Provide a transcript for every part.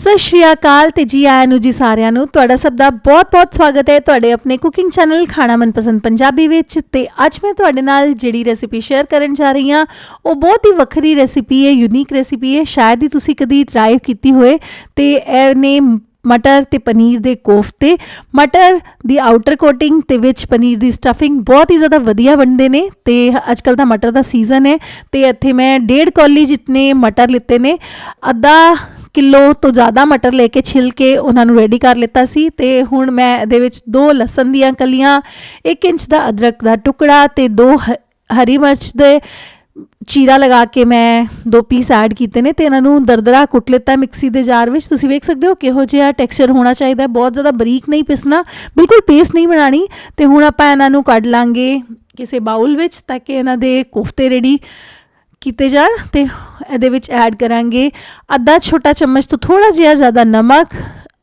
ਸਤਿ ਸ਼੍ਰੀ ਅਕਾਲ ਤੇ ਜੀ ਆਇਆਂ ਨੂੰ, ਜੀ ਸਾਰਿਆਂ ਨੂੰ। ਤੁਹਾਡਾ ਸਭ ਦਾ ਬਹੁਤ-ਬਹੁਤ ਸਵਾਗਤ ਹੈ ਤੁਹਾਡੇ ਆਪਣੇ ਕੁਕਿੰਗ ਚੈਨਲ ਖਾਣਾ ਮਨਪਸੰਦ ਪੰਜਾਬੀ ਵਿੱਚ। ਤੇ ਅੱਜ ਮੈਂ ਤੁਹਾਡੇ ਨਾਲ ਜਿਹੜੀ ਰੈਸਿਪੀ ਸ਼ੇਅਰ ਕਰਨ ਜਾ ਰਹੀ ਹਾਂ, ਉਹ ਬਹੁਤ ਹੀ ਵੱਖਰੀ ਰੈਸਿਪੀ ਹੈ ਯੂਨੀਕ ਰੈਸਿਪੀ ਹੈ। ਸ਼ਾਇਦ ਹੀ ਤੁਸੀਂ ਕਦੀ ਟਰਾਈ ਕੀਤੀ ਹੋਏ ਤੇ ਇਹਨੇ ਮਟਰ ਤੇ ਪਨੀਰ ਦੇ ਕੋਫਤੇ। ਮਟਰ ਦੀ ਆਊਟਰ ਕੋਟਿੰਗ ਤੇ ਵਿੱਚ ਪਨੀਰ ਦੀ ਸਟਫਿੰਗ ਬਹੁਤ ਹੀ ਜ਼ਿਆਦਾ ਵਧੀਆ ਬਣਦੇ ਨੇ। ਤੇ ਅੱਜਕੱਲ ਦਾ ਮਟਰ ਦਾ ਸੀਜ਼ਨ ਹੈ। ਤੇ ਇੱਥੇ ਮੈਂ ਡੇਢ ਕੌਲੀ ਜਿੰਨੇ ਮਟਰ ਲਿੱਤੇ ਨੇ। ਅੱਧਾ ਕਿਲੋ ਤੋਂ ਜ਼ਿਆਦਾ ਮਟਰ ਲੈ ਕੇ ਛਿਲ ਕੇ ਉਹਨਾਂ ਨੂੰ ਰੈਡੀ ਕਰ ਲਿੱਤਾ ਸੀ ਤੇ ਹੁਣ ਮੈਂ ਇਹਦੇ ਵਿੱਚ ਦੋ ਲਸਣ ਦੀਆਂ ਕਲੀਆਂ 1 ਇੰਚ ਦਾ ਅਦਰਕ ਦਾ ਟੁਕੜਾ ਤੇ ਦੋ ਹ- ਹਰੀ ਮਿਰਚ ਦੇ ਚੀਰਾ ਲਗਾ ਕੇ ਮੈਂ ਦੋ ਪੀਸ ਐਡ ਕੀਤੇ ਨੇ ਤੇ ਇਹਨਾਂ ਨੂੰ ਦਰਦਰਾ ਕੁੱਟ ਲਿੱਤਾ ਮਿਕਸੀ ਦੇ ਜਾਰ ਵਿੱਚ। ਤੁਸੀਂ ਵੇਖ ਸਕਦੇ ਹੋ ਕਿਹੋ ਜਿਹਾ ਟੈਕਸਚਰ ਹੋਣਾ ਚਾਹੀਦਾ ਹੈ। ਬਹੁਤ ਜ਼ਿਆਦਾ ਬਰੀਕ ਨਹੀਂ ਪਿਸਣਾ, ਬਿਲਕੁਲ ਪੇਸਟ ਨਹੀਂ ਬਣਾਣੀ ਤੇ ਹੁਣ ਆਪਾਂ ਇਹਨਾਂ ਨੂੰ ਕੱਢ ਲਾਂਗੇ ਕਿਸੇ ਬਾਉਲ ਵਿੱਚ ਤਾਂ ਕਿ ਇਹਨਾਂ ਦੇ ਕੋਫਤੇ ਰੈਡੀ ਕੀਤੇ ਜਾਣ ਤੇ ਇਹਦੇ ਵਿੱਚ ਐਡ ਕਰਾਂਗੇ। ਅੱਧਾ ਛੋਟਾ ਚਮਚ ਤੋਂ ਥੋੜਾ ਜਿਹਾ ਜ਼ਿਆਦਾ ਨਮਕ।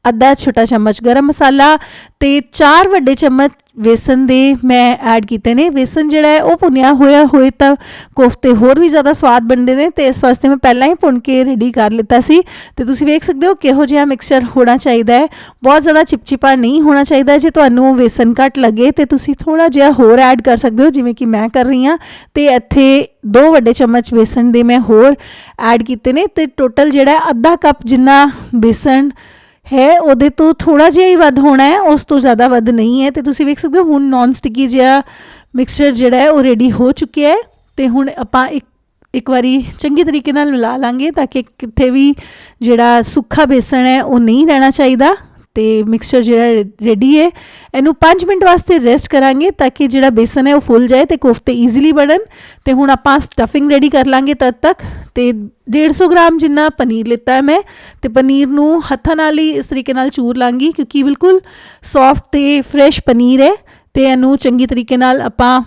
ਅੱਧਾ ਛੋਟਾ ਚਮਚ ਗਰਮ ਮਸਾਲਾ ਤੇ 4 ਵੱਡੇ ਚਮਚ ਵੇਸਨ ਦੇ ਮੈਂ ਐਡ ਕੀਤੇ ਨੇ। ਵੇਸਨ ਜਿਹੜਾ ਹੈ, ਉਹ ਭੁੰਨਿਆ ਹੋਇਆ ਹੋਏ ਤਾਂ ਕੋਫਤੇ ਹੋਰ ਵੀ ਜ਼ਿਆਦਾ ਸਵਾਦ ਬਣਦੇ ਨੇ ਤੇ ਇਸ ਵਾਸਤੇ ਮੈਂ ਪਹਿਲਾਂ ਹੀ ਭੁੰਨ ਕੇ ਰੈਡੀ ਕਰ ਲਿੱਤਾ ਸੀ। ਤੇ ਤੁਸੀਂ ਵੇਖ ਸਕਦੇ ਹੋ ਕਿਹੋ ਜਿਹਾ ਮਿਕਸਚਰ ਹੋਣਾ ਚਾਹੀਦਾ ਹੈ। ਬਹੁਤ ਜ਼ਿਆਦਾ ਚਿਪਚਿਪਾ ਨਹੀਂ ਹੋਣਾ ਚਾਹੀਦਾ ਜੇ ਤੁਹਾਨੂੰ ਵੇਸਨ ਘੱਟ ਲੱਗੇ ਤੇ ਤੁਸੀਂ ਥੋੜਾ ਜਿਹਾ ਹੋਰ ਐਡ ਕਰ ਸਕਦੇ ਹੋ, ਜਿਵੇਂ ਕਿ ਮੈਂ ਕਰ ਰਹੀ ਹਾਂ। ਤੇ ਇੱਥੇ ਦੋ ਵੱਡੇ ਚਮਚ ਬੇਸਨ ਦੇ ਮੈਂ ਹੋਰ ਐਡ ਕੀਤੇ ਨੇ ਤੇ ਟੋਟਲ ਜਿਹੜਾ ਅੱਧਾ ਕੱਪ ਜਿੰਨਾ ਬੇਸਨ ਹੈ, ਉਹਦੇ ਤੋਂ ਥੋੜਾ ਜਿਹਾ ਹੀ ਵੱਧ ਹੋਣਾ ਹੈ, ਉਸ ਤੋਂ ਜ਼ਿਆਦਾ ਵੱਧ ਨਹੀਂ ਹੈ। ਤੇ ਤੁਸੀਂ ਵੇਖ ਸਕਦੇ ਹੋ, ਹੁਣ ਨਾਨ ਸਟਿਕੀ ਜਿਹਾ ਮਿਕਸਚਰ ਜਿਹੜਾ ਹੈ, ਉਹ ਰੈਡੀ ਹੋ ਚੁੱਕਿਆ ਹੈ। ਤੇ ਹੁਣ ਆਪਾਂ ਇੱਕ ਇੱਕ ਵਾਰੀ ਚੰਗੀ ਤਰੀਕੇ ਨਾਲ ਮਿਲਾ ਲਾਂਗੇ ਤਾਂ ਕਿ ਕਿਤੇ ਵੀ ਜਿਹੜਾ ਸੁੱਕਾ ਬੇਸਣ ਹੈ, ਉਹ ਨਹੀਂ ਰਹਿਣਾ ਚਾਹੀਦਾ। ਤੇ ਮਿਕਸਚਰ ਜਿਹੜਾ ਰੈਡੀ ਹੈ। ਇਹਨੂੰ 5 ਮਿੰਟ ਵਾਸਤੇ ਰੈਸਟ ਕਰਾਂਗੇ ਤਾਂ ਕਿ ਜਿਹੜਾ ਬੇਸਨ ਹੈ ਉਹ ਫੁੱਲ ਜਾਏ ਤੇ ਕੋਫਤੇ ਈਜ਼ੀਲੀ ਬਣਨ। ਤੇ ਹੁਣ ਆਪਾਂ ਸਟਫਿੰਗ ਰੈਡੀ ਕਰ ਲਾਂਗੇ ਤਦ ਤੱਕ। ਤੇ 150 ਗ੍ਰਾਮ ਜਿੰਨਾ ਪਨੀਰ ਲਿੱਤਾ ਹੈ ਮੈਂ, ਤੇ ਪਨੀਰ ਨੂੰ ਹੱਥਾਂ ਨਾਲ ਹੀ ਇਸ ਤਰੀਕੇ ਨਾਲ ਚੂਰ ਲਾਂਗੀ ਕਿਉਂਕਿ ਬਿਲਕੁਲ ਸੌਫਟ ਤੇ ਫਰੈਸ਼ ਪਨੀਰ ਹੈ। ਤੇ ਇਹਨੂੰ ਚੰਗੀ ਤਰੀਕੇ ਨਾਲ ਆਪਾਂ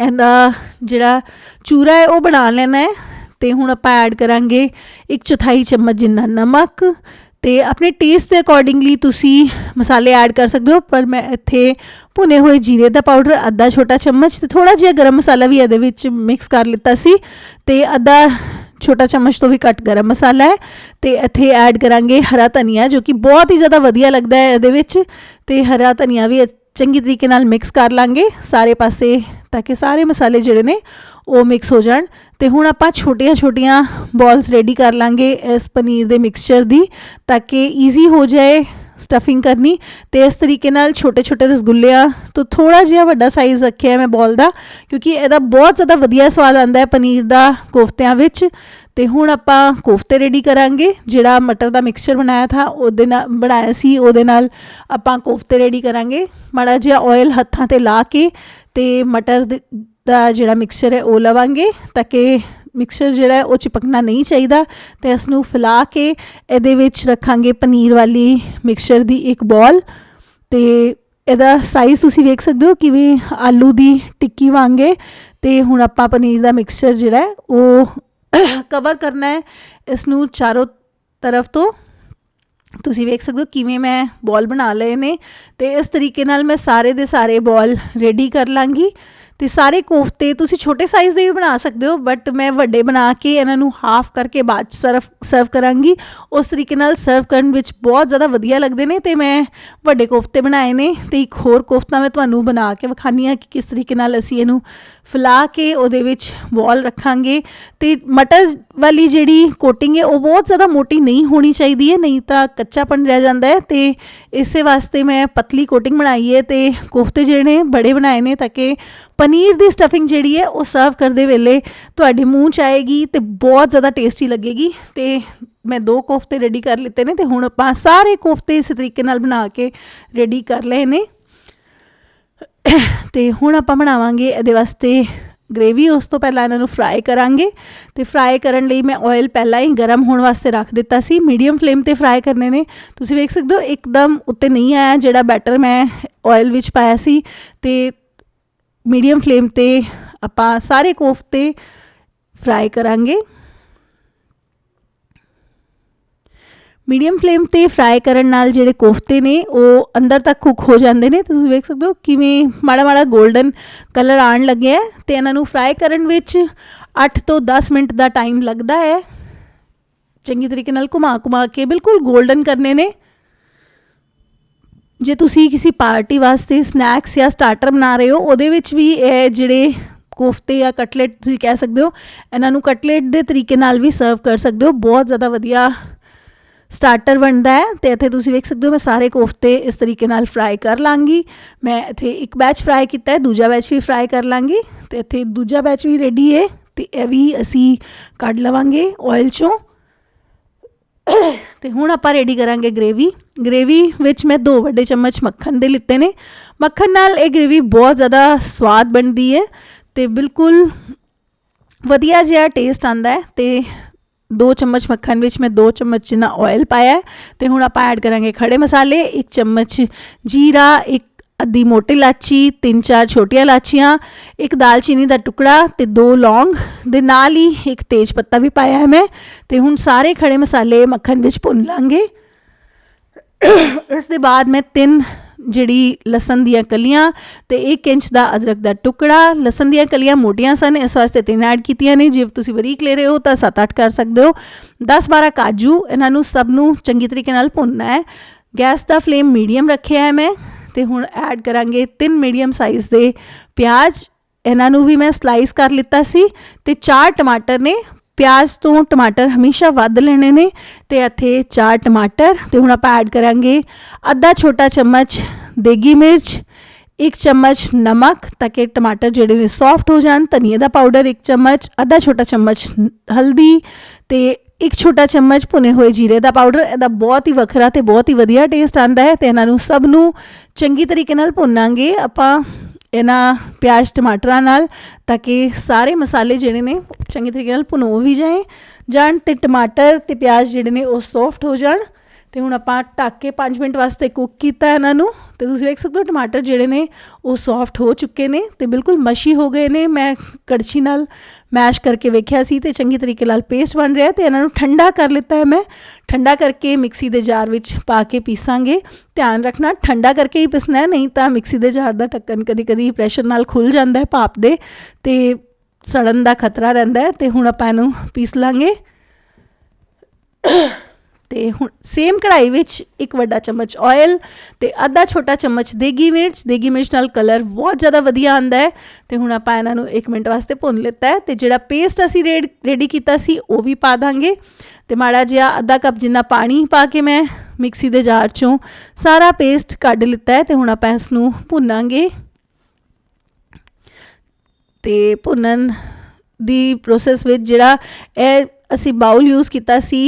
ਇਹਦਾ ਜਿਹੜਾ ਚੂਰਾ ਹੈ ਉਹ ਬਣਾ ਲੈਣਾ ਹੈ। ਤੇ ਹੁਣ ਆਪਾਂ ਐਡ ਕਰਾਂਗੇ ਇੱਕ ਚੌਥਾਈ ਚਮਚ ਜਿੰਨਾ ਨਮਕ ਤੇ ਆਪਣੇ ਟੇਸਟ ਦੇ ਅਕੋਰਡਿੰਗਲੀ ਤੁਸੀਂ ਮਸਾਲੇ ਐਡ ਕਰ ਸਕਦੇ ਹੋ, ਪਰ ਮੈਂ ਇੱਥੇ ਭੁਨੇ ਹੋਏ ਜੀਰੇ ਦਾ ਪਾਊਡਰ ਅੱਧਾ ਛੋਟਾ ਚਮਚ ਤੇ ਥੋੜਾ ਜਿਹਾ ਗਰਮ ਮਸਾਲਾ ਵੀ ਇਹਦੇ ਵਿੱਚ ਮਿਕਸ ਕਰ ਲਿੱਤਾ ਸੀ ਤੇ ਅੱਧਾ ਛੋਟਾ ਚਮਚ ਤੋਂ ਵੀ ਘੱਟ ਗਰਮ ਮਸਾਲਾ ਹੈ ਤੇ ਇੱਥੇ ਐਡ ਕਰਾਂਗੇ ਹਰਾ ਧਨੀਆ ਜੋ ਕਿ ਬਹੁਤ ਹੀ ਜ਼ਿਆਦਾ ਵਧੀਆ ਲੱਗਦਾ ਹੈ ਇਹਦੇ ਵਿੱਚ ਤੇ ਹਰਾ ਧਨੀਆ ਵੀ ਚੰਗੀ ਤਰੀਕੇ ਨਾਲ ਮਿਕਸ ਕਰ ਲਾਂਗੇ ਸਾਰੇ ਪਾਸੇ ਤਾਂ ਕਿ ਸਾਰੇ ਮਸਾਲੇ ਜਿਹੜੇ ਨੇ ਉਹ ਮਿਕਸ ਹੋ ਜਾਣ। ਤੇ ਹੁਣ ਆਪਾਂ ਛੋਟੀਆਂ-ਛੋਟੀਆਂ ਬਾਲਸ ਰੈਡੀ ਕਰ ਲਾਂਗੇ ਇਸ ਪਨੀਰ ਦੇ ਮਿਕਸਚਰ ਦੀ, ਤਾਂ ਕਿ ਈਜ਼ੀ ਹੋ ਜਾਏ ਸਟਫਿੰਗ ਕਰਨੀ। ਤੇ ਇਸ ਤਰੀਕੇ ਨਾਲ ਛੋਟੇ-ਛੋਟੇ ਰਸਗੁੱਲਿਆਂ ਤੋਂ ਥੋੜਾ ਜਿਹਾ ਵੱਡਾ ਸਾਈਜ਼ ਰੱਖਿਆ ਮੈਂ ਬੋਲ ਦਾ, ਕਿਉਂਕਿ ਇਹਦਾ ਬਹੁਤ ਜ਼ਿਆਦਾ ਵਧੀਆ ਸਵਾਦ ਆਉਂਦਾ ਹੈ ਪਨੀਰ ਦਾ ਕੋਫਤਿਆਂ ਵਿੱਚ। ਤੇ ਹੁਣ ਆਪਾਂ ਕੋਫਤੇ ਰੈਡੀ ਕਰਾਂਗੇ, ਜਿਹੜਾ ਮਟਰ ਦਾ ਮਿਕਸਚਰ ਬਣਾਇਆ ਥਾ, ਉਹਦੇ ਨਾਲ ਬਣਾਇਆ ਸੀ, ਉਹਦੇ ਨਾਲ ਆਪਾਂ ਕੋਫਤੇ ਰੈਡੀ ਕਰਾਂਗੇ। ਮਾੜਾ ਜਿਹਾ ਆਇਲ ਹੱਥਾਂ ਤੇ ਲਾ ਕੇ ਤੇ ਮਟਰ ਦਾ ਜਿਹੜਾ ਮਿਕਸਚਰ ਹੈ ਉਹ ਲਵਾਂਗੇ ਤਾਂ ਕਿ ਮਿਕਸਚਰ ਜਿਹੜਾ ਉਹ ਚਿਪਕਣਾ ਨਹੀਂ ਚਾਹੀਦਾ ਤੇ ਇਸ ਨੂੰ ਫੈਲਾ ਕੇ ਇਹਦੇ ਵਿੱਚ ਰੱਖਾਂਗੇ ਪਨੀਰ ਵਾਲੀ ਮਿਕਸਚਰ ਦੀ ਇੱਕ ਬੋਲ ਤੇ ਇਹਦਾ ਸਾਈਜ਼ ਤੁਸੀਂ ਵੇਖ ਸਕਦੇ ਹੋ ਕਿਵੇਂ ਆਲੂ ਦੀ ਟਿੱਕੀ ਵਾਂਗੇ ਤੇ ਹੁਣ ਆਪਾਂ ਪਨੀਰ ਦਾ ਮਿਕਸਚਰ ਜਿਹੜਾ ਉਹ ਕਵਰ ਕਰਨਾ ਹੈ ਇਸ ਨੂੰ ਚਾਰੋਂ ਤਰਫ ਤੋਂ। ਤੁਸੀਂ ਵੇਖ ਸਕਦੇ ਹੋ ਕਿਵੇਂ ਮੈਂ ਬਾਲ ਬਣਾ ਲਏ ਨੇ ਤੇ ਇਸ ਤਰੀਕੇ ਨਾਲ ਮੈਂ ਸਾਰੇ ਦੇ ਸਾਰੇ ਬਾਲ ਰੈਡੀ ਕਰ ਲਾਂਗੀ। ਤੇ ਸਾਰੇ ਕੋਫਤੇ ਤੁਸੀਂ ਛੋਟੇ ਸਾਈਜ਼ ਦੇ ਵੀ ਬਣਾ ਸਕਦੇ ਹੋ ਬਟ ਮੈਂ ਵੱਡੇ ਬਣਾ ਕੇ ਇਹਨਾਂ ਨੂੰ ਹਾਫ ਕਰਕੇ ਬਾਅਦ ਸਰਵ ਸਰਵ ਕਰਾਂਗੀ। ਉਸ ਤਰੀਕੇ ਨਾਲ ਸਰਵ ਕਰਨ ਵਿੱਚ ਬਹੁਤ ਜ਼ਿਆਦਾ ਵਧੀਆ ਲੱਗਦੇ ਨੇ ਤੇ ਮੈਂ ਵੱਡੇ ਕੋਫਤੇ ਬਣਾਏ ਨੇ ਤੇ ਇੱਕ ਹੋਰ ਕੋਫਤਾ ਮੈਂ ਤੁਹਾਨੂੰ ਬਣਾ ਕੇ ਵਿਖਾਨੀ ਆ ਕਿ ਕਿਸ ਤਰੀਕੇ ਨਾਲ ਅਸੀਂ ਇਹਨੂੰ ਫੈਲਾ ਕੇ ਉਹਦੇ ਵਿੱਚ ਬੋਲ ਰੱਖਾਂਗੇ। ਤੇ ਮਟਰ ਵਾਲੀ ਜਿਹੜੀ ਕੋਟਿੰਗ ਹੈ, ਉਹ ਬਹੁਤ ਜ਼ਿਆਦਾ ਮੋਟੀ ਨਹੀਂ ਹੋਣੀ ਚਾਹੀਦੀ ਹੈ, ਨਹੀਂ ਤਾਂ ਕੱਚਾਪਨ ਰਹਿ ਜਾਂਦਾ ਹੈ ਤੇ ਇਸੇ ਵਾਸਤੇ ਮੈਂ ਪਤਲੀ ਕੋਟਿੰਗ ਬਣਾਈ ਹੈ ਤੇ ਕੋਫਤੇ ਜਿਹੜੇ ਨੇ, ਬੜੇ ਬਣਾਏ ਨੇ ਤਾਂ ਕਿ ਪਨੀਰ ਦੀ ਸਟਫਿੰਗ ਜਿਹੜੀ ਹੈ ਉਹ ਸਰਵ ਕਰਦੇ ਵੇਲੇ ਤੁਹਾਡੇ ਮੂੰਹ ਚ ਆਏਗੀ ਤੇ ਬਹੁਤ ਜ਼ਿਆਦਾ ਟੇਸਟੀ ਲੱਗੇਗੀ ਤੇ ਮੈਂ ਦੋ ਕੋਫਤੇ ਰੈਡੀ ਕਰ ਲਿੱਤੇ ਨੇ ਤੇ ਹੁਣ ਆਪਾਂ ਸਾਰੇ ਕੋਫਤੇ ਇਸੇ ਤਰੀਕੇ ਨਾਲ ਬਣਾ ਕੇ ਰੈਡੀ ਕਰ ਲਏ ਨੇ। ਤੇ ਹੁਣ ਆਪਾਂ ਬਣਾਵਾਂਗੇ ਇਹਦੇ ਵਾਸਤੇ ਗ੍ਰੇਵੀ ਉਸ ਤੋਂ ਪਹਿਲਾਂ ਇਹਨਾਂ ਨੂੰ ਫਰਾਈ ਕਰਾਂਗੇ। ਤੇ ਫਰਾਈ ਕਰਨ ਲਈ ਮੈਂ ਆਇਲ ਪਹਿਲਾਂ ਹੀ ਗਰਮ ਹੋਣ ਵਾਸਤੇ ਰੱਖ ਦਿੱਤਾ ਸੀ। ਮੀਡੀਅਮ ਫਲੇਮ ਤੇ ਫਰਾਈ ਕਰਨੇ ਨੇ। ਤੁਸੀਂ ਵੇਖ ਸਕਦੇ ਹੋ, ਇੱਕਦਮ ਉੱਤੇ ਨਹੀਂ ਆਇਆ ਜਿਹੜਾ ਬੈਟਰ ਮੈਂ ਆਇਲ ਵਿੱਚ ਪਾਇਆ ਸੀ। ਤੇ ਮੀਡੀਅਮ ਫਲੇਮ ਤੇ ਆਪਾਂ ਸਾਰੇ ਕੋਫਤੇ ਫਰਾਈ ਕਰਾਂਗੇ। ਮੀਡੀਅਮ ਫਲੇਮ ਤੇ ਫਰਾਈ ਕਰਨ ਨਾਲ ਜਿਹੜੇ ਕੋਫਤੇ ਨੇ, ਉਹ ਅੰਦਰ ਤੱਕ ਕੁੱਕ ਹੋ ਜਾਂਦੇ ਨੇ। ਤੁਸੀਂ ਵੇਖ ਸਕਦੇ ਹੋ ਕਿਵੇਂ ਮਾੜਾ ਮਾੜਾ 골ਡਨ ਕਲਰ ਆਣ ਲੱਗਿਆ ਹੈ ਤੇ ਇਹਨਾਂ ਨੂੰ ਫਰਾਈ ਕਰਨ ਵਿੱਚ 8 ਤੋਂ 10 ਮਿੰਟ ਦਾ ਟਾਈਮ ਲੱਗਦਾ ਹੈ। ਚੰਗੀ ਤਰੀਕੇ ਨਾਲ ਘੁਮਾ ਘੁਮਾ ਕੇ ਬਿਲਕੁਲ 골ਡਨ ਕਰਨੇ ਨੇ। ਜੇ ਤੁਸੀਂ ਕਿਸੇ ਪਾਰਟੀ ਵਾਸਤੇ ਸਨੈਕਸ ਜਾਂ ਸਟਾਰਟਰ ਬਣਾ ਰਹੇ ਹੋ, ਉਹਦੇ ਵਿੱਚ ਵੀ ਇਹ ਜਿਹੜੇ ਕੋਫਤੇ ਜਾਂ ਕਟਲੇਟ ਤੁਸੀਂ ਕਹਿ ਸਕਦੇ ਹੋ, ਇਹਨਾਂ ਨੂੰ ਕਟਲੇਟ ਦੇ ਤਰੀਕੇ ਨਾਲ ਵੀ ਸਰਵ ਕਰ ਸਕਦੇ ਹੋ। ਬਹੁਤ ਜ਼ਿਆਦਾ ਵਧੀਆ ਸਟਾਰਟਰ ਬਣਦਾ ਹੈ ਤੇ ਇੱਥੇ ਤੁਸੀਂ ਵੇਖ ਸਕਦੇ ਹੋ ਮੈਂ ਸਾਰੇ ਕੋਫਤੇ ਇਸ ਤਰੀਕੇ ਨਾਲ ਫਰਾਈ ਕਰ ਲਾਂਗੀ। ਮੈਂ ਇੱਥੇ ਇੱਕ ਬੈਚ ਫਰਾਈ ਕੀਤਾ ਹੈ, ਦੂਜਾ ਬੈਚ ਵੀ ਫਰਾਈ ਕਰ ਲਾਂਗੀ ਤੇ ਇੱਥੇ ਦੂਜਾ ਬੈਚ ਵੀ ਰੈਡੀ ਹੈ ਤੇ ਇਹ ਵੀ ਅਸੀਂ ਕੱਢ ਲਵਾਂਗੇ ਆਇਲ ਚੋਂ। ਤੇ ਹੁਣ ਆਪਾਂ ਰੈਡੀ ਕਰਾਂਗੇ ਗ੍ਰੇਵੀ ਗ੍ਰੇਵੀ ਵਿੱਚ ਮੈਂ ਦੋ ਵੱਡੇ ਚਮਚ ਮੱਖਣ ਦੇ ਲਿੱਤੇ ਨੇ। ਮੱਖਣ ਨਾਲ ਇਹ ਗ੍ਰੇਵੀ ਬਹੁਤ ਜ਼ਿਆਦਾ ਸਵਾਦ ਬਣਦੀ ਹੈ ਤੇ ਬਿਲਕੁਲ ਵਧੀਆ ਜਿਹਾ ਟੇਸਟ ਆਂਦਾ ਹੈ ਤੇ 2 ਚਮਚ ਮੱਖਣ ਵਿੱਚ ਮੈਂ ਦੋ ਚਮਚ ਜਿੰਨਾ ਆਇਲ ਪਾਇਆ ਹੈ। ਤੇ ਹੁਣ ਆਪਾਂ ਐਡ ਕਰਾਂਗੇ ਖੜੇ ਮਸਾਲੇ, ਇੱਕ ਚਮਚ ਜੀਰਾ, ਇੱਕ ਅੱਧੀ ਮੋਟੀ ਇਲਾਚੀ, ਤਿੰਨ ਚਾਰ ਛੋਟੀਆਂ ਇਲਾਚੀਆਂ, ਇੱਕ ਦਾਲਚੀਨੀ ਦਾ ਟੁਕੜਾ ਤੇ ਦੋ ਲੌਂਗ। ਦੇ ਨਾਲ ਹੀ ਇੱਕ ਤੇਜ ਪੱਤਾ ਵੀ ਪਾਇਆ ਹੈ ਮੈਂ। ਤੇ ਹੁਣ ਸਾਰੇ ਖੜੇ ਮਸਾਲੇ ਮੱਖਣ ਵਿੱਚ ਭੁੰਨ ਲਾਂਗੇ। ਇਸ ਦੇ ਬਾਅਦ ਮੈਂ ਤਿੰਨ ਜਿਹੜੀ ਲਸਣ ਦੀਆਂ ਕਲੀਆਂ ਤੇ 1 ਇੰਚ ਦਾ ਅਦਰਕ ਦਾ ਟੁਕੜਾ। ਲਸਣ ਦੀਆਂ ਕਲੀਆਂ ਮੋਟੀਆਂ ਸਨ, ਇਸ ਵਾਸਤੇ ਤਿੰਨ ਐਡ ਕੀਤੀਆਂ ਨੇ। ਜੇ ਤੁਸੀਂ ਬਰੀਕ ਲੈ ਰਹੇ ਹੋ ਤਾਂ 7-8 ਕਰ ਸਕਦੇ ਹੋ। 10-12 ਕਾਜੂ, ਇਹਨਾਂ ਨੂੰ ਸਭ ਨੂੰ ਚੰਗੀ ਤਰੀਕੇ ਨਾਲ ਭੁੰਨਣਾ ਹੈ। ਗੈਸ ਦਾ ਫਲੇਮ ਮੀਡੀਅਮ ਰੱਖਿਆ ਹੈ ਮੈਂ ਤੇ ਹੁਣ ਐਡ ਕਰਾਂਗੇ ਤਿੰਨ ਮੀਡੀਅਮ ਸਾਈਜ਼ ਦੇ ਪਿਆਜ਼। ਇਹਨਾਂ ਨੂੰ ਵੀ ਮੈਂ ਸਲਾਈਸ ਕਰ ਲਿੱਤਾ ਸੀ ਤੇ ਚਾਰ ਟਮਾਟਰ ਨੇ ਪਿਆਜ਼ ਤੋਂ ਟਮਾਟਰ ਹਮੇਸ਼ਾ ਵੱਧ ਲੈਣੇ ਨੇ ਤੇ ਇੱਥੇ ਚਾਰ ਟਮਾਟਰ ਤੇ ਹੁਣ ਆਪਾਂ ਐਡ ਕਰਾਂਗੇ ਅੱਧਾ ਛੋਟਾ ਚਮਚ ਦੇਗੀ ਮਿਰਚ, ਇੱਕ ਚਮਚ ਨਮਕ ਤਾਂ ਕਿ ਟਮਾਟਰ ਜਿਹੜੇ ਨੇ ਸੌਫਟ ਹੋ ਜਾਣ, ਧਨੀਏ ਦਾ ਪਾਊਡਰ ਇੱਕ ਚਮਚ, ਅੱਧਾ ਛੋਟਾ ਚਮਚ ਹਲਦੀ ਤੇ ਇੱਕ ਛੋਟਾ ਚਮਚ ਭੁਨੇ ਹੋਏ ਜੀਰੇ ਦਾ ਪਾਊਡਰ ਇਹਦਾ ਬਹੁਤ ਹੀ ਵੱਖਰਾ ਤੇ ਬਹੁਤ ਹੀ ਵਧੀਆ ਟੇਸਟ ਆਂਦਾ ਹੈ ਤੇ ਇਹਨਾਂ ਨੂੰ ਸਭ ਨੂੰ ਚੰਗੀ ਤਰੀਕੇ ਨਾਲ ਭੁੰਨਾਂਗੇ ਆਪਾਂ। ਇਹਨਾਂ ਪਿਆਜ਼ ਟਮਾਟਰਾਂ ਨਾਲ ਤਾਂ ਕਿ ਸਾਰੇ ਮਸਾਲੇ ਜਿਹੜੇ ਨੇ ਚੰਗੇ ਤਰੀਕੇ ਨਾਲ ਭੁਨੋ ਵੀ ਜਾਏ ਜਾਣ ਤੇ ਟਮਾਟਰ ਤੇ ਪਿਆਜ਼ ਜਿਹੜੇ ਨੇ ਉਹ ਸੌਫਟ ਹੋ ਜਾਣ। ਤੇ ਹੁਣ ਆਪਾਂ ਢੱਕ ਕੇ 5 ਮਿੰਟ ਵਾਸਤੇ ਕੁੱਕ ਕੀਤਾ ਇਹਨਾਂ ਨੂੰ, ਤੇ ਤੁਸੀਂ ਵੇਖ ਸਕਦੇ ਹੋ ਟਮਾਟਰ ਜਿਹੜੇ ਨੇ ਉਹ ਸੌਫਟ ਹੋ ਚੁੱਕੇ ਨੇ ਤੇ ਬਿਲਕੁਲ ਮਸ਼ੀ ਹੋ ਗਏ ਨੇ। ਮੈਂ ਕੜਛੀ ਨਾਲ ਮੈਸ਼ ਕਰਕੇ ਵੇਖਿਆ ਸੀ ਤੇ ਚੰਗੀ ਤਰੀਕੇ ਨਾਲ ਪੇਸਟ ਬਣ ਰਿਹਾ ਤੇ ਇਹਨਾਂ ਨੂੰ ਠੰਡਾ ਕਰ ਲਿੱਤਾ ਹੈ ਮੈਂ। ਠੰਡਾ ਕਰਕੇ ਮਿਕਸੀ ਦੇ ਜਾਰ ਵਿੱਚ ਪਾ ਕੇ ਪੀਸਾਂਗੇ। ਧਿਆਨ ਰੱਖਣਾ, ਠੰਡਾ ਕਰਕੇ ਹੀ ਪੀਸਣਾ ਹੈ, ਨਹੀਂ ਤਾਂ ਮਿਕਸੀ ਦੇ ਜਾਰ ਦਾ ਢੱਕਣ ਕਦੀ-ਕਦੀ ਪ੍ਰੈਸ਼ਰ ਨਾਲ ਖੁੱਲ ਜਾਂਦਾ ਹੈ ਭਾਪ ਦੇ ਤੇ ਸੜਨ ਦਾ ਖਤਰਾ ਰਹਿੰਦਾ ਹੈ ਤੇ ਹੁਣ ਆਪਾਂ ਇਹਨੂੰ ਪੀਸ ਲਾਂਗੇ। ਤੇ ਹੁਣ ਸੇਮ ਕੜਾਈ ਵਿੱਚ ਇੱਕ ਵੱਡਾ ਚਮਚ ਆਇਲ ਤੇ ਅੱਧਾ ਛੋਟਾ ਚਮਚ ਦੇਗੀ ਮਿਰਚ। ਦੇਗੀ ਮਿਰਚ ਨਾਲ ਕਲਰ ਬਹੁਤ ਜ਼ਿਆਦਾ ਵਧੀਆ ਆਂਦਾ ਹੈ ਤੇ ਹੁਣ ਆਪਾਂ ਇਹਨਾਂ ਨੂੰ 1 ਮਿੰਟ ਵਾਸਤੇ ਭੁੰਨ ਲਿੱਤਾ ਹੈ ਤੇ ਜਿਹੜਾ ਪੇਸਟ ਅਸੀਂ ਰੈਡੀ ਕੀਤਾ ਸੀ, ਉਹ ਵੀ ਪਾ ਦਾਂਗੇ। ਤੇ ਮਾੜਾ ਜਿਹਾ ਅੱਧਾ ਕੱਪ ਜਿੰਨਾ ਪਾਣੀ ਪਾ ਕੇ ਮੈਂ ਮਿਕਸੀ ਦੇ ਜਾਰ ਚੋਂ ਸਾਰਾ ਪੇਸਟ ਕੱਢ ਲਿੱਤਾ ਹੈ ਤੇ ਹੁਣ ਆਪਾਂ ਇਸ ਨੂੰ ਭੁੰਨਾਂਗੇ। ਤੇ ਭੁੰਨਣ ਦੀ ਪ੍ਰੋਸੈਸ ਵਿੱਚ ਜਿਹੜਾ ਇਹ ਅਸੀਂ ਬਾਉਲ ਯੂਜ਼ ਕੀਤਾ ਸੀ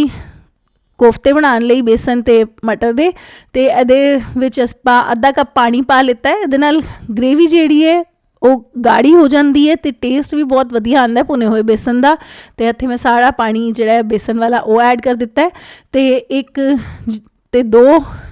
ਕੋਫਤੇ ਬਣਾਉਣ ਲਈ ਬੇਸਨ ਤੇ ਮਟਰ ਦੇ ਤੇ ਇਹਦੇ ਵਿੱਚ ਆਪਾਂ ਅੱਧਾ ਕੱਪ ਪਾਣੀ ਪਾ ਲਿੱਤਾ ਹੈ। ਇਹਦੇ ਨਾਲ ਗ੍ਰੇਵੀ ਜਿਹੜੀ ਹੈ, ਉਹ ਗਾੜੀ ਹੋ ਜਾਂਦੀ ਹੈ ਤੇ ਟੇਸਟ ਵੀ ਬਹੁਤ ਵਧੀਆ ਆਉਂਦਾ ਹੈ ਭੁਨੇ ਹੋਏ ਬੇਸਨ ਦਾ। ਤੇ ਇੱਥੇ ਮੈਂ ਸਾਰਾ ਪਾਣੀ ਜਿਹੜਾ ਹੈ ਬੇਸਨ ਵਾਲਾ ਉਹ ਐਡ ਕਰ ਦਿੱਤਾ ਹੈ। ਤੇ ਇੱਕ ਤੇ ਦੋ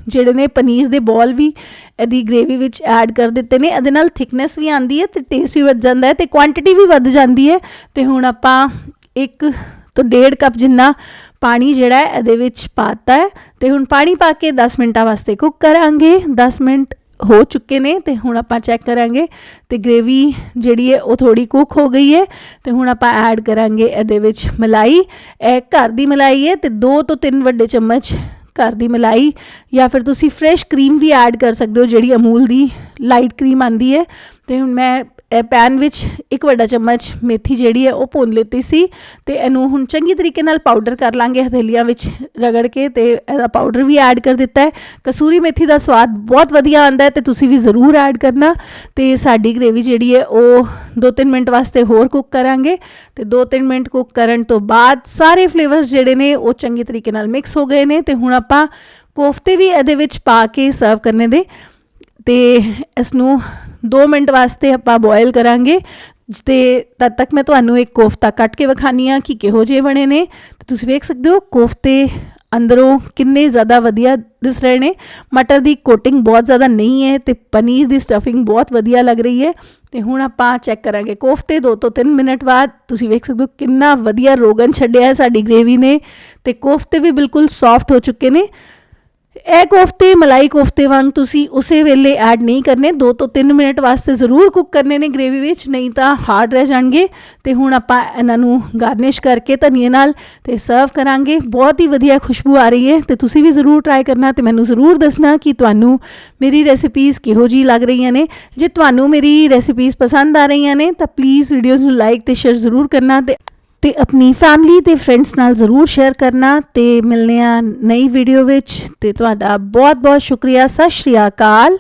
ਜਿਹੜੇ ਨੇ ਪਨੀਰ ਦੇ ਬੋਲ ਵੀ ਇਹਦੀ ਗ੍ਰੇਵੀ ਵਿੱਚ ਐਡ ਕਰ ਦਿੱਤੇ ਨੇ। ਇਹਦੇ ਨਾਲ ਥਿਕਨੈਸ ਵੀ ਆਂਦੀ ਹੈ ਤੇ ਟੇਸਟ ਵੀ ਵੱਧ ਜਾਂਦਾ ਹੈ ਤੇ ਕੁਆਂਟੀਟੀ ਵੀ ਵੱਧ ਜਾਂਦੀ ਹੈ। ਤੇ ਹੁਣ ਆਪਾਂ ਇੱਕ ਤੋਂ ਡੇਢ ਕੱਪ ਜਿੰਨਾ ਪਾਣੀ ਜਿਹੜਾ ਹੈ ਇਹਦੇ ਵਿੱਚ ਪਾਤਾ ਹੈ। ਤੇ ਹੁਣ ਪਾਣੀ ਪਾ ਕੇ 10 ਮਿੰਟਾਂ ਵਾਸਤੇ ਕੁੱਕ ਕਰਾਂਗੇ। 10 ਮਿੰਟ ਹੋ ਚੁੱਕੇ ਨੇ ਤੇ ਹੁਣ ਆਪਾਂ ਚੈੱਕ ਕਰਾਂਗੇ। ਤੇ ਗ੍ਰੇਵੀ ਜਿਹੜੀ ਹੈ ਉਹ ਥੋੜੀ ਕੁੱਕ ਹੋ ਗਈ ਹੈ। ਤੇ ਹੁਣ ਆਪਾਂ ਐਡ ਕਰਾਂਗੇ ਇਹਦੇ ਵਿੱਚ ਮਲਾਈ। ਇਹ ਘਰ ਦੀ ਮਲਾਈ ਹੈ ਤੇ 2 ਤੋਂ 3 ਵੱਡੇ ਚਮਚ ਘਰ ਦੀ ਮਲਾਈ ਜਾਂ ਫਿਰ ਤੁਸੀਂ ਫਰੈਸ਼ ਕਰੀਮ ਵੀ ਐਡ ਕਰ ਸਕਦੇ ਹੋ ਜਿਹੜੀ ਅਮੂਲ ਦੀ ਲਾਈਟ ਕਰੀਮ ਆਂਦੀ ਹੈ। ਤੇ ਹੁਣ ਮੈਂ ਪੈਨ ਵਿੱਚ ਇੱਕ ਵੱਡਾ ਚਮਚ ਮੇਥੀ ਜਿਹੜੀ ਹੈ ਉਹ ਭੁੰਨ ਲਿੱਤੀ ਸੀ ਤੇ ਇਹਨੂੰ ਹੁਣ ਚੰਗੀ ਤਰੀਕੇ ਨਾਲ ਪਾਊਡਰ ਕਰ ਲਾਂਗੇ ਹਥੇਲੀਆਂ ਵਿੱਚ ਰਗੜ ਕੇ ਤੇ ਇਹਦਾ ਪਾਊਡਰ ਵੀ ਐਡ ਕਰ ਦਿੱਤਾ ਹੈ। ਕਸੂਰੀ ਮੇਥੀ ਦਾ ਸਵਾਦ ਬਹੁਤ ਵਧੀਆ ਆਂਦਾ ਹੈ ਤੇ ਤੁਸੀਂ ਵੀ ਜ਼ਰੂਰ ਐਡ ਕਰਨਾ ਤੇ ਸਾਡੀ ਗ੍ਰੇਵੀ ਜਿਹੜੀ ਹੈ ਉਹ 2-3 ਮਿੰਟ ਵਾਸਤੇ ਹੋਰ ਕੁੱਕ ਕਰਾਂਗੇ ਤੇ 2-3 ਮਿੰਟ ਕੁੱਕ ਕਰਨ ਤੋਂ ਬਾਅਦ ਸਾਰੇ ਫਲੇਵਰਸ ਜਿਹੜੇ ਨੇ ਉਹ ਚੰਗੀ ਤਰੀਕੇ ਨਾਲ ਮਿਕਸ ਹੋ ਗਏ ਨੇ ਤੇ ਹੁਣ ਆਪਾਂ ਕੋਫਤੇ ਵੀ ਇਹਦੇ ਵਿੱਚ ਪਾ ਕੇ ਸਰਵ ਕਰਨੇ ਦੇ ਤੇ ਇਸ ਨੂੰ 2 ਮਿੰਟ ਵਾਸਤੇ ਆਪਾਂ ਬੋਇਲ ਕਰਾਂਗੇ। ਤੇ ਤਦ ਤੱਕ ਮੈਂ ਤੁਹਾਨੂੰ ਇੱਕ ਕੋਫਤਾ ਕੱਟ ਕੇ ਵਿਖਾਨੀ ਆ ਕਿ ਕਿਹੋ ਜਿਹੇ ਬਣੇ ਨੇ। ਤੇ ਤੁਸੀਂ ਵੇਖ ਸਕਦੇ ਹੋ, ਕੋਫਤੇ ਅੰਦਰੋਂ ਕਿੰਨੇ ਜ਼ਿਆਦਾ ਵਧੀਆ ਦਿਸ ਰਹੇ ਨੇ। ਮਟਰ ਦੀ ਕੋਟਿੰਗ ਬਹੁਤ ਜ਼ਿਆਦਾ ਨਹੀਂ ਹੈ ਤੇ ਪਨੀਰ ਦੀ ਸਟਫਿੰਗ ਬਹੁਤ ਵਧੀਆ ਲੱਗ ਰਹੀ ਹੈ। ਤੇ ਹੁਣ ਆਪਾਂ ਚੈੱਕ ਕਰਾਂਗੇ ਕੋਫਤੇ 2 ਤੋਂ 3 ਮਿੰਟ ਬਾਅਦ। ਤੁਸੀਂ ਵੇਖ ਸਕਦੇ ਹੋ ਕਿੰਨਾ ਵਧੀਆ ਰੋਗਨ ਛੱਡਿਆ ਹੈ ਸਾਡੀ ਗ੍ਰੇਵੀ ਨੇ। ਤੇ ਕੋਫਤੇ ਵੀ ਬਿਲਕੁਲ ਸੌਫਟ ਹੋ ਚੁੱਕੇ ਨੇ। ਇਹ ਕੋਫਤੇ, ਮਲਾਈ ਕੋਫਤੇ ਵਾਂਗ ਤੁਸੀਂ ਉਸੇ ਵੇਲੇ ਐਡ ਨਹੀਂ ਕਰਨੇ। 2 ਤੋਂ 3 ਮਿੰਟ ਵਾਸਤੇ ਜ਼ਰੂਰ ਕੁੱਕ ਕਰਨੇ ਨੇ ਗ੍ਰੇਵੀ ਵਿੱਚ, ਨਹੀਂ ਤਾਂ ਹਾਰਡ ਰਹਿ ਜਾਣਗੇ। ਤੇ ਹੁਣ ਆਪਾਂ ਇਹਨਾਂ ਨੂੰ ਗਾਰਨਿਸ਼ ਕਰਕੇ ਧਨੀਏ ਨਾਲ ਤੇ ਸਰਵ ਕਰਾਂਗੇ। ਬਹੁਤ ਹੀ ਵਧੀਆ ਖੁਸ਼ਬੂ ਆ ਰਹੀ ਹੈ ਤੇ ਤੁਸੀਂ ਵੀ ਜ਼ਰੂਰ ਟਰਾਈ ਕਰਨਾ ਤੇ ਮੈਨੂੰ ਜ਼ਰੂਰ ਦੱਸਣਾ ਕਿ ਤੁਹਾਨੂੰ ਮੇਰੀ ਰੈਸਿਪੀਜ਼ ਕਿਹੋ ਜੀ ਲੱਗ ਰਹੀਆਂ ਨੇ। ਜੇ ਤੁਹਾਨੂੰ ਮੇਰੀ ਰੈਸਿਪੀਜ਼ ਪਸੰਦ ਆ ਰਹੀਆਂ ਨੇ ਤਾਂ ਪਲੀਜ਼ ਵੀਡੀਓਜ਼ ਨੂੰ ਲਾਈਕ ਤੇ ਸ਼ੇਅਰ ਜ਼ਰੂਰ ਕਰਨਾ ਤੇ ਤੇ ਆਪਣੀ ਫੈਮਿਲੀ ਤੇ ਫਰੈਂਡਸ ਨਾਲ ਜ਼ਰੂਰ ਸ਼ੇਅਰ ਕਰਨਾ ਤੇ ਮਿਲਨੇ ਆ ਨਈ ਵੀਡੀਓ ਵਿੱਚ। ਤੇ ਤੁਹਾਡਾ ਬਹੁਤ ਬਹੁਤ ਸ਼ੁਕਰੀਆ। ਸਤਿ ਸ਼੍ਰੀ ਅਕਾਲ।